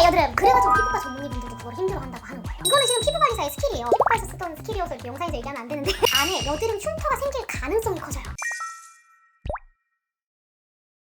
네 여드름. 그래가지고 피부과 전문의분들도 그걸 힘들어한다고 하는 거예요. 이거는 지금 피부 관리사의 스킬이에요. 피부과에서 쓰던 스킬이어서 이렇게 영상에서 얘기하면 안 되는데 안에 여드름 흉터가 생길 가능성이 커져요.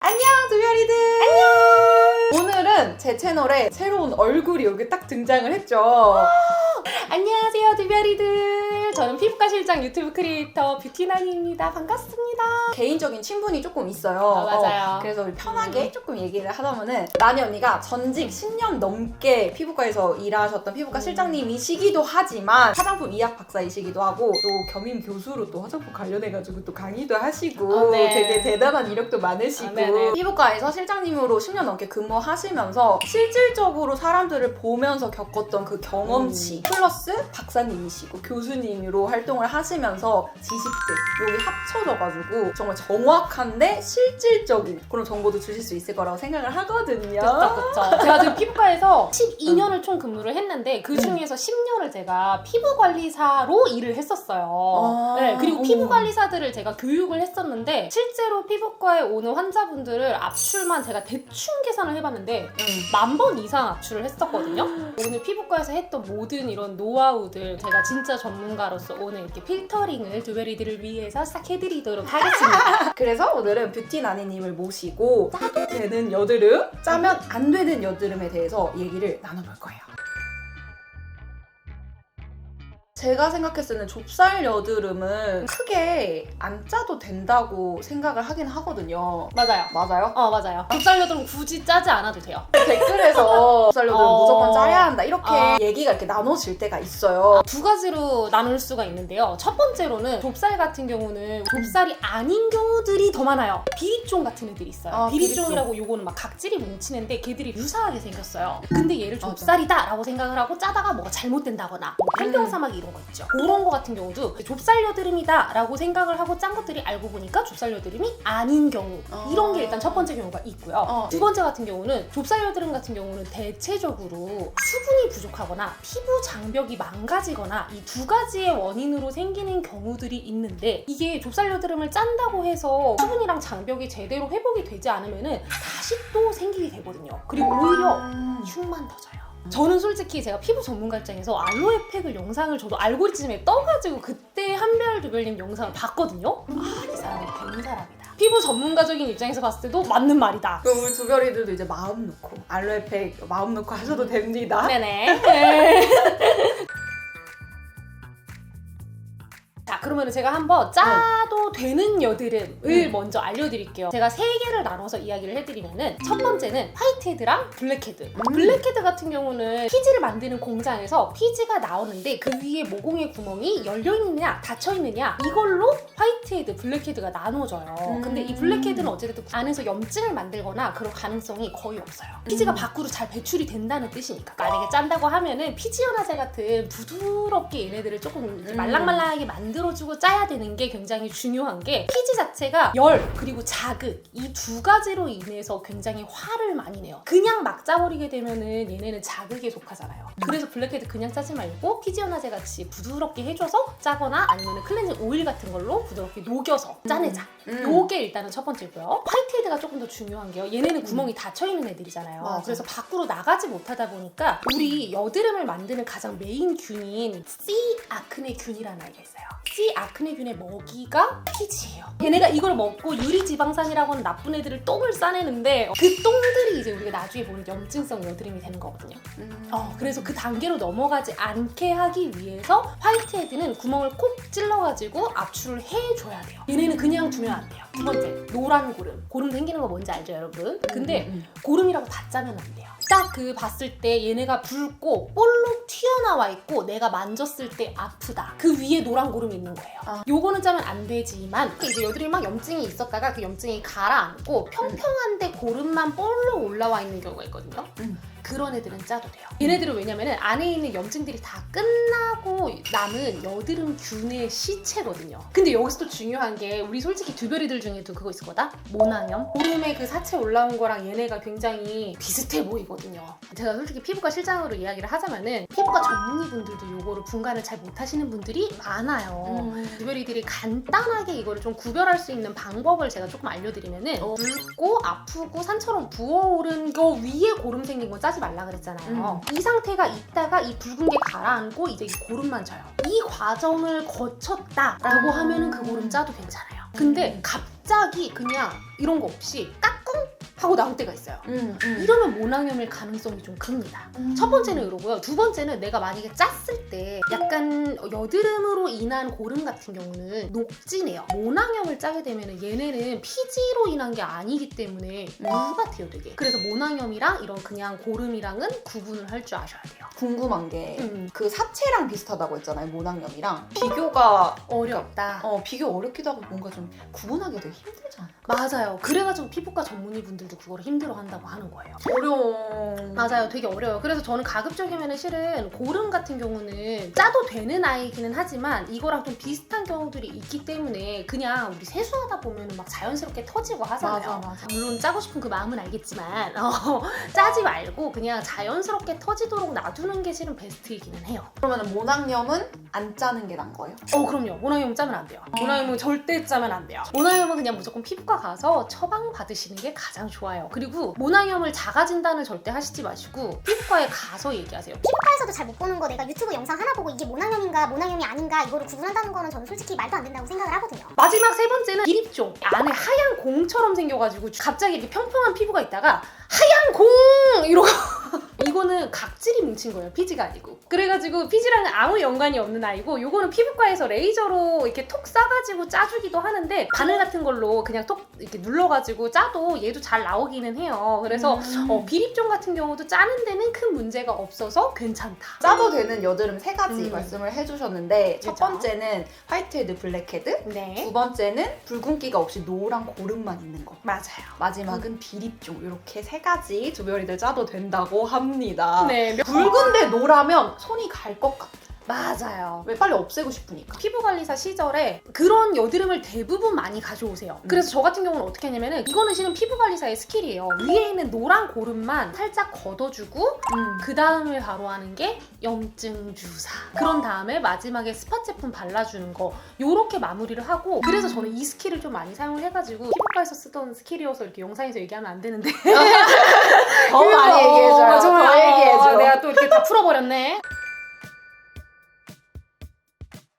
안녕 두별이들. 안녕! 오늘 은 제 채널에 새로운 얼굴이 여기 딱 등장을 했죠 안녕하세요, 두별이들. 저는 피부과 실장 유튜브 크리에이터 뷰티나니입니다. 반갑습니다. 개인적인 친분이 조금 있어요 아, 맞아요. 어, 그래서 우리 편하게 음. 조금 얘기를 하자면은 나니 언니가 전직 10년 넘게 피부과에서 일하셨던 피부과 음. 실장님이시기도 하지만 화장품 이학 박사이시기도 하고 또 겸임 교수로 또 화장품 관련해가지고 또 강의도 하시고 아, 네. 되게 대단한 이력도 많으시고 아, 네네. 피부과에서 실장님으로 10년 넘게 근무하시면 서 실질적으로 사람들을 보면서 겪었던 그 경험치 음. 플러스 박사님이시고 교수님으로 활동을 하시면서 지식들 여기 합쳐져가지고 정말 정확한데 실질적인 그런 정보도 주실 수 있을 거라고 생각을 하거든요. 그쵸, 그쵸. 제가 지금 피부과에서 12년을 총 근무를 했는데 그 중에서 10년을 제가 피부 관리사로 일을 했었어요. 아, 네, 그리고 어머. 피부 관리사들을 제가 교육을 했었는데 실제로 피부과에 오는 환자분들을 압출만 제가 대충 계산을 해봤는데 음. 만 번 이상 압출을 했었거든요. 오늘 피부과에서 했던 모든 이런 노하우들 제가 진짜 전문가로서 오늘 이렇게 필터링을 두베리들을 위해서 싹 해드리도록 하겠습니다. 그래서 오늘은 뷰티 나니님을 모시고 짜도 되는 여드름, 짜면 안 되는 여드름에 대해서 얘기를 나눠볼 거예요. 제가 생각했을 때는 좁쌀 여드름은 크게 안 짜도 된다고 생각을 하긴 하거든요. 맞아요. 맞아요? 어 맞아요. 좁쌀 여드름 굳이 짜지 않아도 돼요. 댓글에서 좁쌀 여드름 어. 무조건 짜야 한다 이렇게 어. 얘기가 이렇게 나눠질 때가 있어요. 두 가지로 나눌 수가 있는데요. 첫 번째로는 좁쌀 같은 경우는 좁쌀이 아닌 경우들이 더 많아요. 비리종 같은 애들이 있어요. 아, 비리종이라고 요거는 막 각질이 뭉치는데 걔들이 유사하게 생겼어요. 근데 얘를. 좁쌀이다라고 생각을 하고 짜다가 뭐가 잘못된다거나 뭐 편병사막 이런 거 있죠. 그런 거 같은 경우도 좁쌀 여드름이다 라고 생각을 하고 짠 것들이 알고 보니까 좁쌀 여드름이 아닌 경우 어. 이런 게 일단 첫 번째 경우가 있고요. 어. 두 번째 같은 경우는 좁쌀 여드름 같은 경우는 대체적으로 수분이 부족하거나 피부 장벽이 망가지거나 이 두 가지의 원인으로 생기는 경우들이 있는데 이게 좁쌀 여드름을 짠다고 해서 수분이랑 장벽이 제대로 회복이 되지 않으면은 다시 또 생기게 되거든요. 그리고 오히려 음. 흉만 더 져요. 저는 솔직히 제가 피부 전문가 입장에서 알로에 팩을 영상을 저도 알고리즘에 떠가지고 그때 한별 두별님 영상을 봤거든요. 아, 이 사람은 된 사람이다. 피부 전문가적인 입장에서 봤을 때도 맞는 말이다. 그럼 우리 두별이들도 이제 마음 놓고 알로에팩 마음 놓고 하셔도 됩니다. 네네. 네. 자, 그러면 제가 한번 짜도 되는 여드름을 음. 먼저 알려드릴게요. 제가 세 개를 나눠서 이야기를 해드리면은 첫 번째는 화이트헤드랑 블랙헤드. 음. 블랙헤드 같은 경우는 피지를 만드는 공장에서 피지가 나오는데 그 위에 모공의 구멍이 열려 있느냐 닫혀 있느냐 이걸로 화이트헤드, 블랙헤드가 나눠져요. 음. 근데 이 블랙헤드는 어쨌든 안에서 염증을 만들거나 그런 가능성이 거의 없어요. 피지가 음. 밖으로 잘 배출이 된다는 뜻이니까. 만약에 짠다고 하면은 피지 연화제 같은 부드럽게 얘네들을 조금 음. 말랑말랑하게 만들어주고 짜야 되는 게 굉장히 중요한 게 피지 자체가 열 그리고 자극 이 두 가지로 인해서 굉장히 화를 많이 내요. 그냥 막 짜버리게 되면은 얘네는 자극에 속하잖아요. 그래서 블랙헤드 그냥 짜지 말고 피지 연화제 같이 부드럽게 해줘서 짜거나 아니면 클렌징 오일 같은 걸로 부드럽게 녹여서 짜내자. 음. 요게 일단은 첫 번째고요. 화이트헤드가 조금 더 중요한 게요. 얘네는 구멍이 닫혀 있는 애들이잖아요. 맞아. 그래서 밖으로 나가지 못하다 보니까 우리 여드름을 만드는 가장 메인 균인 C 아크네 균이라는 아이가 있어요. C 아크네 균의 먹이가 피지예요. 얘네가 이걸 먹고 유리지방산이라고 하는 나쁜 애들을 똥을 싸내는데 그 똥들이 이제 우리가 나중에 보는 염증성 여드름이 되는 거거든요. 음. 어, 그래서 그 단계로 넘어가지 않게 하기 위해서 화이트헤드는 구멍을 콕 찔러가지고 압출을 해줘야 돼요. 얘네는 그냥 두면 안 돼요. 두 번째, 노란 고름. 고름 생기는 거 뭔지 알죠, 여러분? 근데 음, 고름이라고 다 짜면 안 돼요. 딱 그 봤을 때 얘네가 붉고 볼록 튀어나와 있고 내가 만졌을 때 아프다. 그 위에 노란 고름이 있는 거예요. 아. 요거는 짜면 안 되지만 이제 여드름이 막 염증이 있었다가 그 염증이 가라앉고 평평한데 고름만 볼록 올라와 있는 경우가 있거든요. 음. 그런 애들은 짜도 돼요. 얘네들은 왜냐면은 안에 있는 염증들이 다 끝나고 남은 여드름 균의 시체거든요. 근데 여기서 또 중요한 게 우리 솔직히 두별이들 중에도 그거 있을 거다? 모낭염? 고름에 그 사체 올라온 거랑 얘네가 굉장히 비슷해 보이거든요. 제가 솔직히 피부과 실장으로 이야기를 하자면은 피부과 전문의분들도 요거를 분간을 잘 못하시는 분들이 많아요. 음. 두별이들이 간단하게 이거를 좀 구별할 수 있는 방법을 제가 조금 알려드리면은 어. 붉고 아프고 산처럼 부어오른 거 위에 고름 생긴 건짜 지 말라 그랬잖아요. 이 상태가 있다가 이 붉은 게 가라앉고 이제 이 고름만 져요. 이 과정을 거쳤다라고 하면은 그 고름 짜도 괜찮아요. 근데 갑자기 그냥 이런 거 없이 하고 나올 때가 있어요. 음, 음. 이러면 모낭염일 가능성이 좀 큽니다. 첫 번째는 이러고요. 두 번째는 내가 만약에 짰을 때 약간 여드름으로 인한 고름 같은 경우는 녹진해요. 모낭염을 짜게 되면 얘네는 피지로 인한 게 아니기 때문에 물 같아요, 되게. 그래서 모낭염이랑 이런 그냥 고름이랑은 구분을 할 줄 아셔야 돼요. 궁금한 게 음. 그 사체랑 비슷하다고 했잖아요 모낭염이랑 비교가 어렵다. 어 비교 어렵기도 하고 뭔가 좀 구분하기가 되게 힘들잖아 맞아요. 그래가지고 피부과 전문의 분들도 그거를 힘들어 한다고 하는 거예요. 어려워 맞아요. 되게 어려워요. 그래서 저는 가급적이면 실은 고름 같은 경우는 짜도 되는 아이기는 하지만 이거랑 좀 비슷한 경우들이 있기 때문에 그냥 우리 세수하다 보면 막 자연스럽게 터지고 하잖아요. 맞아 맞아 물론 짜고 싶은 그 마음은 알겠지만 어, 짜지 말고 그냥 자연스럽게 터지도록 놔두는 게 실은 베스트이기는 해요. 그러면 모낭염은 안 짜는 게 나은 거예요? 어 그럼요. 모낭염 짜면 안 돼요. 모낭염은 절대 짜면 안 돼요. 모낭염은 그냥 무조건 피부과 가서 처방 받으시는 게 가장 좋아요. 그리고 모낭염을 자가 진단을 절대 하시지 마시고 피부과에 가서 얘기하세요. 피부과에서도 잘 못 보는 거 내가 유튜브 영상 하나 보고 이게 모낭염인가 모낭염이 아닌가 이거를 구분한다는 거는 저는 솔직히 말도 안 된다고 생각을 하거든요. 마지막 세 번째는 기립종. 안에 하얀 공처럼 생겨가지고 갑자기 이렇게 평평한 피부가 있다가 하얀 공 뭉친 거예요. 피지가 아니고. 그래가지고 피지랑은 아무 연관이 없는 아이고 요거는 피부과에서 레이저로 이렇게 톡 싸가지고 짜주기도 하는데 바늘 같은 걸로 그냥 톡 이렇게 눌러가지고 짜도 얘도 잘 나오기는 해요. 그래서 음. 어, 비립종 같은 경우도 짜는 데는 큰 문제가 없어서 괜찮다. 짜도 되는 여드름 세 가지 음. 말씀을 해주셨는데 첫 그죠. 번째는 화이트헤드 블랙헤드 네. 두 번째는 붉은기가 없이 노란 고름만 있는 거 맞아요. 마지막은 비립종 이렇게 세 가지 두별이들 짜도 된다고 합니다 네. 붉은 데 노라면 손이 갈 것 같아 맞아요. 왜 빨리 없애고 싶으니까 피부 관리사 시절에 그런 여드름을 대부분 많이 가져오세요. 음. 그래서 저 같은 경우는 어떻게 했냐면은 이거는 실은 피부 관리사의 스킬이에요. 위에 있는 노란 고름만 살짝 걷어주고 음. 그 다음에 바로 하는 게 염증 주사. 그런 다음에 마지막에 스팟 제품 발라주는 거 요렇게 마무리를 하고 그래서 저는 이 스킬을 좀 많이 사용을 해가지고 피부과에서 쓰던 스킬이어서 이렇게 영상에서 얘기하면 안 되는데 더 많이 얘기해줘요 어, 정말, 더 얘기해줘 어, 내가 또 이렇게 다 풀어버렸네.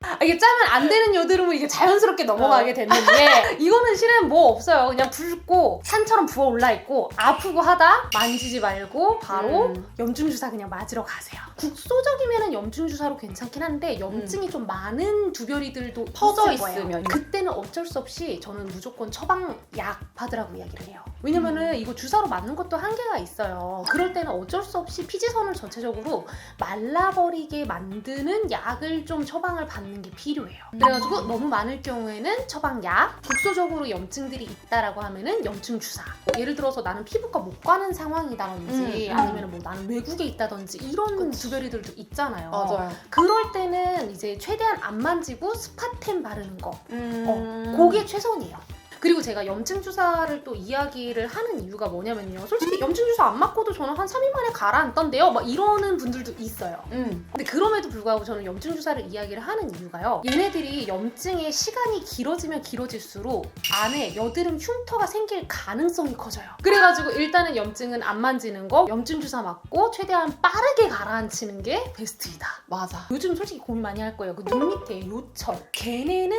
Bye. 이게 짜면 안 되는 여드름은 이게 자연스럽게 넘어가게 됐는데 이거는 실은 뭐 없어요. 그냥 붉고 산처럼 부어 올라 있고 아프고 하다 만지지 말고 바로 음. 염증 주사 그냥 맞으러 가세요. 국소적이면은 염증 주사로 괜찮긴 한데 염증이 좀 많은 두별이들도 퍼져 있을 거예요. 있으면. 그때는 어쩔 수 없이 저는 무조건 처방 약 받으라고 이야기를 해요. 왜냐면은 이거 주사로 맞는 것도 한계가 있어요. 그럴 때는 어쩔 수 없이 피지선을 전체적으로 말라버리게 만드는 약을 좀 처방을 받는 게 필요해요. 그래가지고 너무 많을 경우에는 처방약, 국소적으로 염증들이 있다라고 하면은 염증 주사. 뭐 예를 들어서 나는 피부과 못 가는 상황이다든지 음, 음. 아니면 뭐 나는 외국에 있다든지 이런. 두별이들도 있잖아요. 맞아요 그럴 때는 이제 최대한 안 만지고 스파템 바르는 거. 음. 어, 그게 최선이에요. 그리고 제가 염증 주사를 또 이야기를 하는 이유가 뭐냐면요. 솔직히 염증 주사 안 맞고도 저는 한 3일 만에 가라앉던데요. 막 이러는 분들도 있어요. 음. 근데 그럼에도 불구하고 저는 염증 주사를 이야기를 하는 이유가요. 얘네들이 염증의 시간이 길어지면 길어질수록 안에 여드름 흉터가 생길 가능성이 커져요. 그래가지고 일단은 염증은 안 만지는 거, 염증 주사 맞고 최대한 빠르게 가라앉히는 게 베스트이다. 맞아 요즘 솔직히 고민 많이 할 거예요. 그 눈 밑에 요철. 걔네는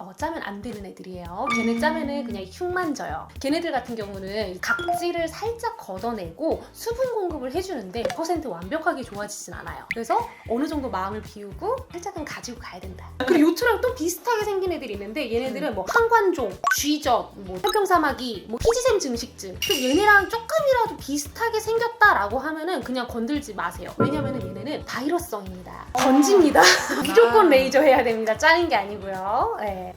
어, 짜면 안 되는 애들이에요. 걔네 음. 짜면은 그냥 흉 만 져요. 걔네들 같은 경우는 각질을 살짝 걷어내고 수분 공급을 해주는데 100% 완벽하게 좋아지진 않아요. 그래서 어느 정도 마음을 비우고 살짝은 가지고 가야 된다. 그리고 요철랑 또 비슷하게 생긴 애들이 있는데 얘네들은 뭐 항관종, 쥐젖, 뭐 편평사마귀, 뭐 피지샘 증식증. 또 얘네랑 조금이라도 비슷하게 생겼다라고 하면은 그냥 건들지 마세요. 왜냐면은 얘네 는 바이러스성입니다. 던집니다. 무조건 레이저 해야 됩니다. 짜는 게 아니고요. 네.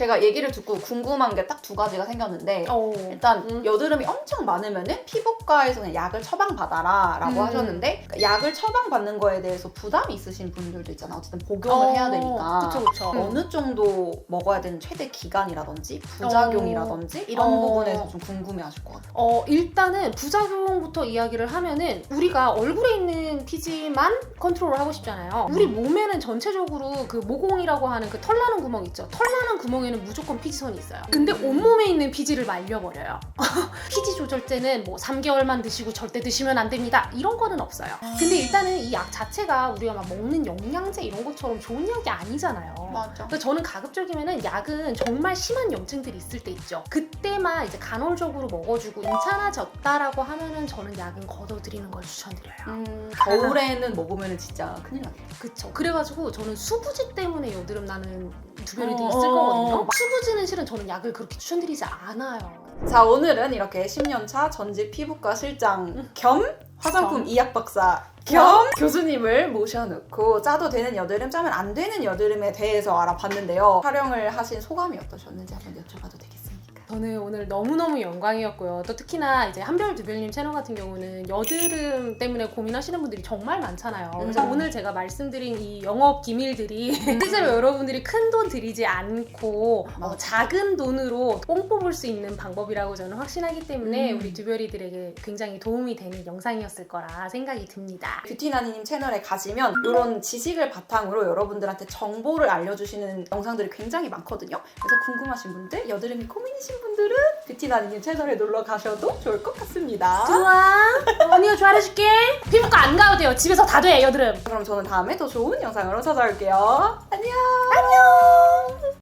제가 얘기를 듣고 궁금한 게 딱 두 가지가 생겼는데 어. 일단 음. 여드름이 엄청 많으면은 피부과에서 그냥 약을 처방받아라라고 음. 하셨는데 그러니까 약을 처방받는 거에 대해서 부담이 있으신 분들도 있잖아. 어쨌든 복용을 해야 되니까. 그쵸 그쵸. 어느 정도 먹어야 되는 최대 기간이라든지 부작용이라든지 이런 어. 부분에서 좀 궁금해하실 것 같아요. 어, 일단은 부작용부터 이야기를 하면은 우리가 얼굴에 있는 피지만 컨트롤을 하고 싶잖아요. 우리 몸에는 전체적으로 그 모공이라고 하는 그 털 나는 구멍 있죠. 털 나는 구멍에 는 무조건 피지선이 있어요. 근데 온몸에 있는 피지를 말려버려요. 피지 조절제는 뭐 3개월만 드시고 절대 드시면 안 됩니다. 이런 거는 없어요. 근데 일단은 이 약 자체가 우리가 막 먹는 영양제 이런 것처럼 좋은 약이 아니잖아요. 맞아. 그래서 저는 가급적이면은 약은 정말 심한 염증들이 있을 때 있죠. 그때만 이제 간헐적으로 먹어주고 괜찮아졌다라고 하면은 저는 약은 걷어들이는 걸 추천드려요. 음, 겨울에는 먹으면 진짜 큰일 나겠다. 그쵸. 그래가지고 저는 수부지 때문에 여드름 나는 두별이들이 어, 있을 어, 거거든요. 어. 수부지는 실은 저는 약을 그렇게 추천드리지 않아요. 자 오늘은 이렇게 10년차 전직 피부과 실장 겸 화장품 겸. 이학 박사 겸 교수님을 모셔놓고 짜도 되는 여드름 짜면 안 되는 여드름에 대해서 알아봤는데요 촬영을 하신 소감이 어떠셨는지 한번 여쭤봐도 되겠습니까? 저는 오늘 너무너무 영광이었고요. 또 특히나 이제 한별 두별님 채널 같은 경우는 여드름 때문에 고민하시는 분들이 정말 많잖아요. 그래서 음. 오늘 제가 말씀드린 이 영업 기밀들이 실제로 여러분들이 큰 돈 들이지 않고 어. 작은 돈으로 뽕 뽑을 수 있는 방법이라고 저는 확신하기 때문에 음. 우리 두별이들에게 굉장히 도움이 되는 영상이었을 거라 생각이 듭니다. 뷰티나니님 채널에 가시면 이런 지식을 바탕으로 여러분들한테 정보를 알려주시는 영상들이 굉장히 많거든요 그래서 궁금하신 분들 여드름이 고민이신 분들은 뷰티나니님 채널에 놀러 가셔도 좋을 것 같습니다 좋아. 언니가 좋아해줄게. 피부과 안 가도 돼요. 집에서 다 돼, 여드름. 그럼 저는 다음에 더 좋은 영상으로 찾아올게요